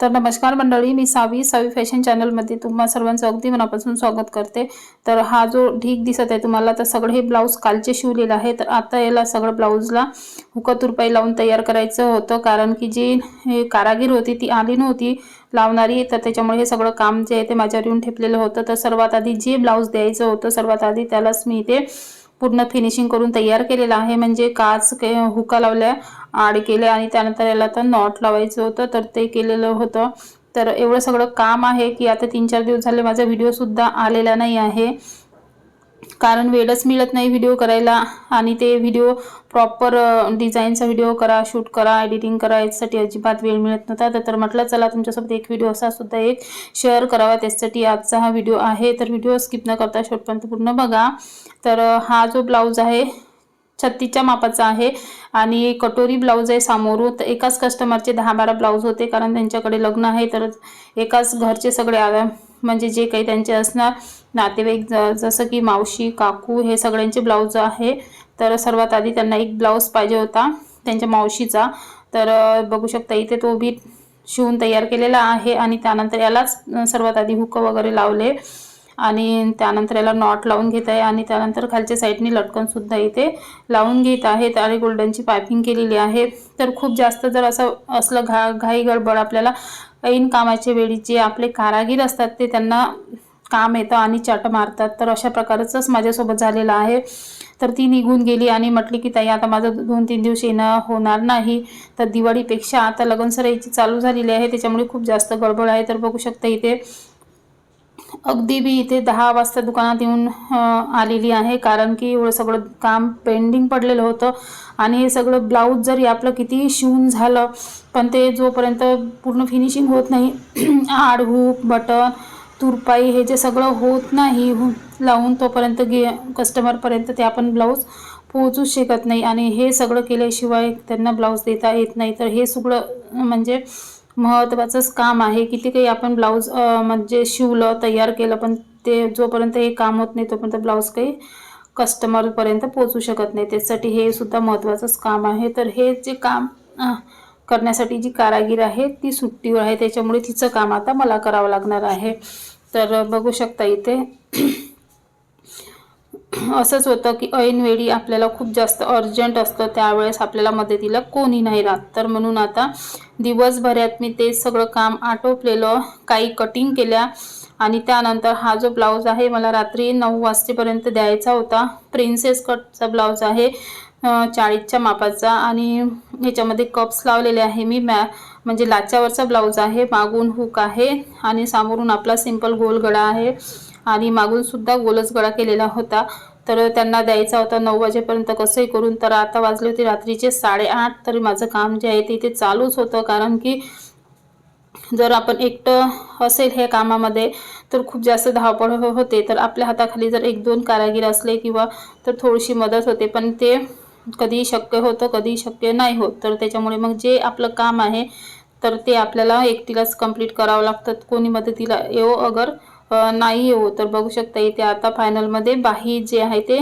तर नमस्कार मंडळी मी सावी सावी फॅशन चॅनलमध्ये तुम्हा सर्वांचं अगदी मनापासून स्वागत करते. तर हा जो ढीक दिसत आहे तुम्हाला तर सगळं हे ब्लाऊज कालचे शिवलेलं आहे. तर आता याला सगळं ब्लाऊजला हुकतुरपाई लावून तयार करायचं होतं. कारण की जी हे कारागीर होती ती आली नव्हती लावणारी. तर त्याच्यामुळे हे सगळं काम जे आहे ते माझ्यावर येऊन ठेपलेलं होतं. तर सर्वात आधी जे ब्लाऊज द्यायचं होतं सर्वात आधी त्यालाच मी इथे पूर्ण फिनिशिंग करून तयार केलेलं आहे. म्हणजे काच के हुका लावल्या आड केल्या आणि त्यानंतर याला तर नॉट लावायचं होतं. तर ते केलेलं होतं. तर एवढं सगळं काम आहे की आता तीन चार दिवस झाले माझा व्हिडिओसुद्धा आलेला नाही आहे. कारण वेळच मिळत नाही व्हिडिओ करायला. आणि ते व्हिडिओ प्रॉपर डिझाईनचा व्हिडिओ करा शूट करा एडिटिंग करा याच्यासाठी अजिबात वेळ मिळत नव्हता. तर तर म्हटलं चला तुमच्यासोबत एक व्हिडिओ असा सुद्धा एक शेअर करावा. त्याच्यासाठी आजचा हा व्हिडिओ आहे. तर व्हिडिओ स्किप न करता शेवटपर्यंत पूर्ण बघा. तर हा जो ब्लाऊज आहे छत्तीच्या मापाचा आहे. आणि कटोरी ब्लाऊज आहे सामोरू. तर एकाच कस्टमरचे दहा बारा ब्लाऊज होते. कारण त्यांच्याकडे लग्न आहे. तर एकाच घरचे सगळे म्हणजे जे काही त्यांचे असणार नातेवाईक जसं की मावशी काकू हे सगळ्यांचे ब्लाऊज आहे. तर सर्वात आधी त्यांना एक ब्लाऊज पाहिजे होता त्यांच्या मावशीचा. तर बघू शकता इथे तो बी शिवून तयार केलेला आहे आणि त्यानंतर यालाच सर्वात आधी हुक वगैरे लावले. आणि त्यानंतर याला नॉट लावून घेत आहे आणि त्यानंतर खालच्या साईडनी लटकनसुद्धा इथे लावून घेत आहेत आणि गोल्डनची पायपिंग केलेली आहे. तर खूप जास्त जर असं असलं घा घाई गडबड आपल्याला ऐन कामाच्या वेळी जे आपले कारागीर असतात ते त्यांना काम येतं आणि चाट मारतात. तर अशा प्रकारचंच माझ्यासोबत झालेलं आहे. तर ती निघून गेली आणि म्हटली की ताई आता माझं दोन तीन दिवस येणं होणार नाही. तर दिवाळीपेक्षा आता लगनसराईची चालू झालेली आहे. त्याच्यामुळे खूप जास्त गडबड आहे. तर बघू शकता इथे अगदी बी इथे दहा वाजता दुकानात येऊन आलेली आहे. कारण की एवढं सगळं काम पेंडिंग पडलेलं होतं. आणि हे सगळं ब्लाऊज जरी आपलं कितीही शिवून झालं पण ते जोपर्यंत पूर्ण फिनिशिंग होत नाही आड बटन तुरपाई हे जे सगळं होत नाही लावून तोपर्यंत गे कस्टमरपर्यंत ते आपण ब्लाऊज पोहोचूच शकत नाही. आणि हे सगळं केल्याशिवाय त्यांना ब्लाऊज देता येत नाही. तर हे सगळं म्हणजे महत्त्वाचंच काम आहे किती काही आपण ब्लाऊज म्हणजे शिवलं तयार केलं पण ते जोपर्यंत हे काम होत नाही तोपर्यंत ब्लाऊज काही कस्टमरपर्यंत पोचू शकत नाही. त्यासाठी हे सुद्धा महत्त्वाचंच काम आहे. तर हे जे काम करण्यासाठी जी कारागीर आहे ती सुट्टीवर आहे. त्याच्यामुळे तिचं काम आता मला करावं लागणार आहे. तर बघू शकता इथे असंच होतं की ऐनवेळी आपल्याला खूप जास्त अर्जंट असतं त्यावेळेस आपल्याला मदतीला कोणी नाही राहत. तर म्हणून आता दिवसभरात मी ते सगळं काम आटोपलेलं काही कटिंग केल्या आणि त्यानंतर हा जो ब्लाऊज आहे मला रात्री नऊ वाजतेपर्यंत द्यायचा होता. प्रिन्सेस कटचा ब्लाऊज आहे चाळीसच्या मापाचा आणि ह्याच्यामध्ये कप्स लावलेले आहे मी. मॅ म्हणजे लाच्यावरचा ब्लाऊज आहे मागून हुक आहे आणि समोरून आपला सिंपल गोल गळा आहे. आणि मागून सुद्धा गोलच गळा केलेला होता. तर त्यांना द्यायचा होता नऊ वाजेपर्यंत कसंही करून तर आता वाजले होते रात्रीचे साडेआठ. तरी माझं काम जे आहे ते इथे चालूच होतं. कारण की जर आपण एकटं असेल हे कामामध्ये तर खूप जास्त धावपळ हो- होते. तर आपल्या हाताखाली जर एक दोन कारागीर असले किंवा तर थोडीशी मदत होते. पण ते कधी शक्य होतं कधी शक्य नाही होत. तर त्याच्यामुळे मग जे आपलं काम आहे तर ते आपल्याला एकटीलाच कंप्लीट करावं लागतं. कोणी मदतीला येवो अगर नाही हो तर बघू शकता इथे आता फायनलमध्ये बाही जे आहे ते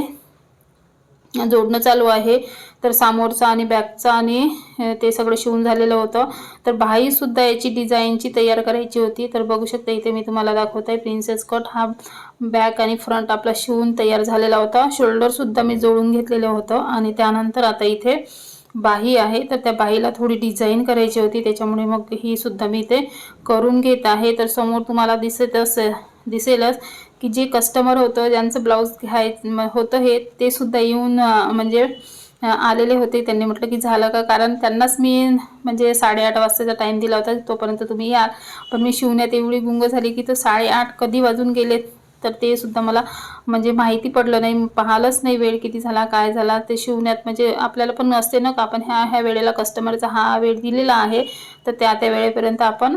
जोडणं चालू आहे. तर सामोरचा आणि बॅकचा आणि ते सगळं शिवून झालेलं होतं. तर बाहीसुद्धा याची डिझाईनची तयार करायची होती. तर बघू शकता इथे मी तुम्हाला दाखवत आहे प्रिन्सेस कट हा बॅक आणि फ्रंट आपला शिवून तयार झालेला होता. शोल्डरसुद्धा मी जोडून घेतलेलं होतं. आणि त्यानंतर आता इथे बाही आहे. तर त्या बाहीला थोडी डिझाईन करायची होती. त्याच्यामुळे मग ही सुद्धा मी इथे करून घेत आहे. तर समोर तुम्हाला दिसत असेल दिसेलच की जे कस्टमर होतं ज्यांचं ब्लाऊज घ्याय होतं हे ते सुद्धा येऊन म्हणजे आलेले होते. त्यांनी म्हटलं की झालं का? कारण त्यांनाच मी म्हणजे साडेआठ वाजताचा टाईम दिला होता तोपर्यंत तुम्ही याल. पण मी शिवण्यात एवढी गुंग झाली की तर साडेआठ कधी वाजून गेले तर ते सुद्धा मला म्हणजे माहिती पडलं नाही. पाहिलंच नाही वेळ किती झाला काय झाला. ते शिवण्यात म्हणजे आपल्याला पण नसते ना का? आपण ह्या ह्या वेळेला कस्टमरचा हा वेळ दिलेला आहे तर त्या त्या वेळेपर्यंत आपण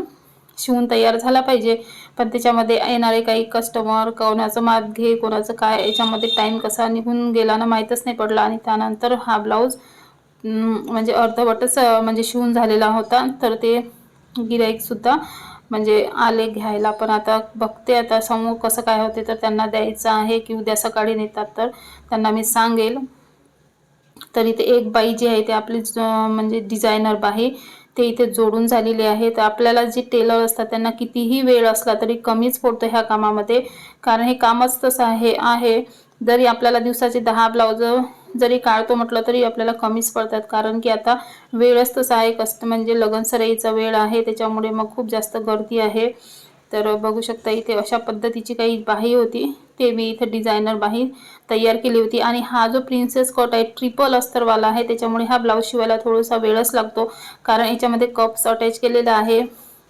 शिवून तयार झाला पाहिजे. पण त्याच्यामध्ये येणारे काही कस्टमर कोणाचं माप घे कोणाचं काय याच्यामध्ये टाईम कसा निघून गेला ना माहीतच नाही पडला. आणि त्यानंतर हा ब्लाऊज म्हणजे अर्धवटच म्हणजे शिवून झालेला होता. तर ते गिराईकसुद्धा म्हणजे आले घ्यायला. पण आता बघते आता समोर कसं काय होते तर त्यांना द्यायचं आहे की उद्या सकाळी नेतात तर त्यांना मी सांगेल. तरी ते एक बाई जी आहे ते आपली म्हणजे डिझायनर बाई. ते इथे जोडून झालेले आहे तर आपल्याला जी टेलर असतात त्यांना कितीही वेळ असला तरी कमीच पडतो ह्या कामामध्ये. कारण हे कामच तसं आहे आहे. जरी आपल्याला दिवसाचे दहा ब्लाउज जरी काढतो म्हटलं तरी आपल्याला कमीच पडतात. कारण की आता वेळच तसा आहे. कस्ट म्हणजे लगन सराईचा वेळ आहे. त्याच्यामुळे मग खूप जास्त गर्दी आहे. तर बघू शकता इथे अशा पद्धतीची काही बाही होती. ते मी इथे डिझायनर बाही तयार केली होती. आणि हा जो प्रिन्सेस कट आहे ट्रिपल अस्तरवाला आहे. त्याच्यामुळे हा ब्लाऊज शिवायला थोडासा वेळच लागतो. कारण याच्यामध्ये कप्स अटॅच केलेला आहे.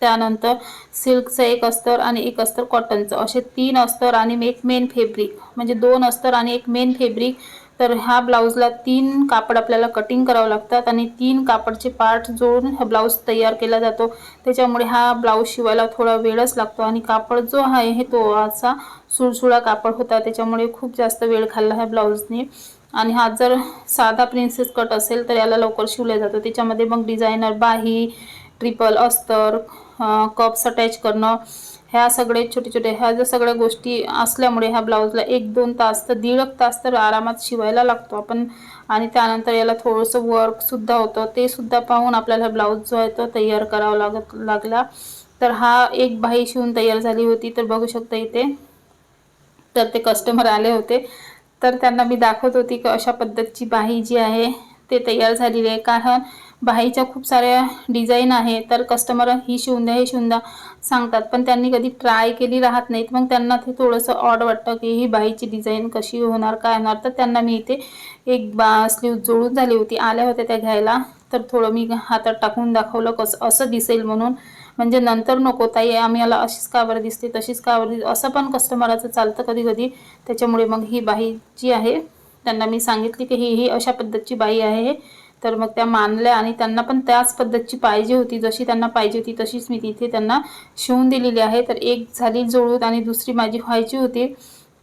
त्यानंतर सिल्कचं एक अस्तर आणि एक अस्तर कॉटनचं असे तीन अस्तर आणि एक मेन फेब्रिक म्हणजे दोन अस्तर आणि एक मेन फेब्रिक तर ह्या ब्लाऊजला तीन कापड आपल्याला कटिंग करावं लागतात आणि तीन कापडचे पार्ट जोडून हा ब्लाऊज तयार केला जातो. त्याच्यामुळे हा ब्लाऊज शिवायला थोडा वेळच लागतो आणि कापड जो आहे हे तो असा सुळसुळा कापड होता. त्याच्यामुळे खूप जास्त वेळ खाल्ला ह्या ब्लाऊजने. आणि हा जर साधा प्रिन्सेस कट असेल तर याला लवकर शिवला जातो. त्याच्यामध्ये मग डिझायनर बाही ट्रिपल अस्तर कप्स अटॅच करणं ह्या सगळे छोटे छोटे ह्या ज्या सगळ्या गोष्टी असल्यामुळे ह्या ब्लाऊजला एक दोन तास तर दीड तास तर आरामात शिवायला लागतो आपण. आणि त्यानंतर याला थोडंसं वर्कसुद्धा होतं. ते सुद्धा पाहून आपल्याला ब्लाऊज जो आहे तो तयार करावा लागत लागला. तर हा एक बाही शिवून तयार झाली होती तर बघू शकता इथे. तर ते कस्टमर आले होते. तर त्यांना मी दाखवत होती की अशा पद्धतीची बाही जी आहे ते तयार झालेली आहे. कारण बाईच्या खूप साऱ्या डिझाईन आहे तर कस्टमर ही शिवून द्या हे शिवून द्या सांगतात. पण त्यांनी कधी ट्राय केली राहत नाहीत. मग त्यांना ते थोडंसं ऑड वाटतं की ही बाईची डिझाईन कशी होणार काय होणार. तर त्यांना मी इथे एक बा स्लीव जोडून झाली होती. आल्या होत्या त्या घ्यायला. तर थोडं मी हातात टाकून दाखवलं कसं असं दिसेल म्हणून. म्हणजे नंतर नको ताई आम्ही याला अशीच का बरं दिसते तशीच कावर बरं असं पण कस्टमराचं चालतं कधी कधी त्याच्यामुळे मग ही बाई जी आहे त्यांना मी सांगितली की ही ही अशा पद्धतीची बाई आहे तर मग त्या मानल्या आणि त्यांना पण त्याच पद्धतीची पाहिजे होती. जशी त्यांना पाहिजे होती तशीच मी तिथे त्यांना शिवून दिलेली आहे. तर एक झाली जुळूत आणि दुसरी माझी व्हायची होती.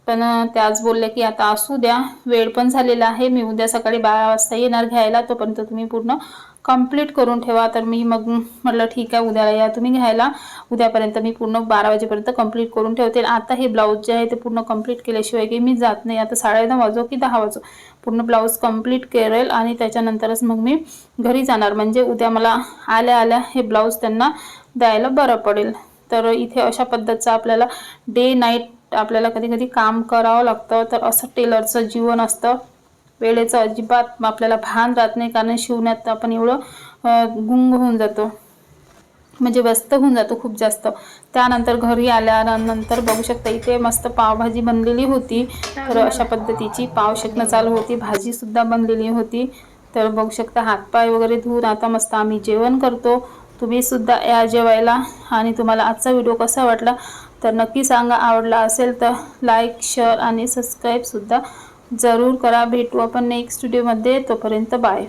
पण त्याच बोलल्या की आता असू द्या वेळ पण झालेला आहे. मी उद्या सकाळी बारा वाजता येणार घ्यायला. तोपर्यंत तुम्ही पूर्ण कंप्लीट करून ठेवा. तर मी मग म्हटलं ठीक आहे उद्याला या. तुम्ही घ्यायला. उद्यापर्यंत मी पूर्ण बारा वाजेपर्यंत कंप्लीट करून ठेवते. आता हे ब्लाऊज जे आहे ते पूर्ण कंप्लीट केल्याशिवाय की मी जात नाही. आता साडेदहा वाजो की दहा वाजो. पूर्ण ब्लाऊज कंप्लीट करेल आणि त्याच्यानंतरच मग मी घरी जाणार. म्हणजे उद्या मला आल्या आल्या हे ब्लाऊज त्यांना द्यायला बरं पडेल. तर इथे अशा पद्धतीचं आपल्याला डे नाईट आपल्याला कधी कधी काम करावं लागतं. तर असं टेलरचं जीवन असतं. वेळेचं अजिबात आपल्याला भान राहत नाही कारण शिवण्यात आपण एवढं गुंग होऊन जातो. म्हणजे व्यस्त होऊन जातो खूप जास्त. त्यानंतर घरी आल्यानंतर बघू शकता इथे मस्त पावभाजी बनलेली होती. तर अशा पद्धतीची पाव शेकणं चालू होती भाजीसुद्धा बनलेली होती. तर बघू शकता हातपाय वगैरे धुवून आता मस्त आम्ही जेवण करतो. तुम्ही सुद्धा या जेवायला आणि तुम्हाला आजचा व्हिडिओ कसा वाटला तर नक्की सांगा. आवडला असेल तर लाईक शेअर आणि सबस्क्राईबसुद्धा जरूर करा. भेटू आपण नेक्स्ट व्हिडिओमध्ये तोपर्यंत बाय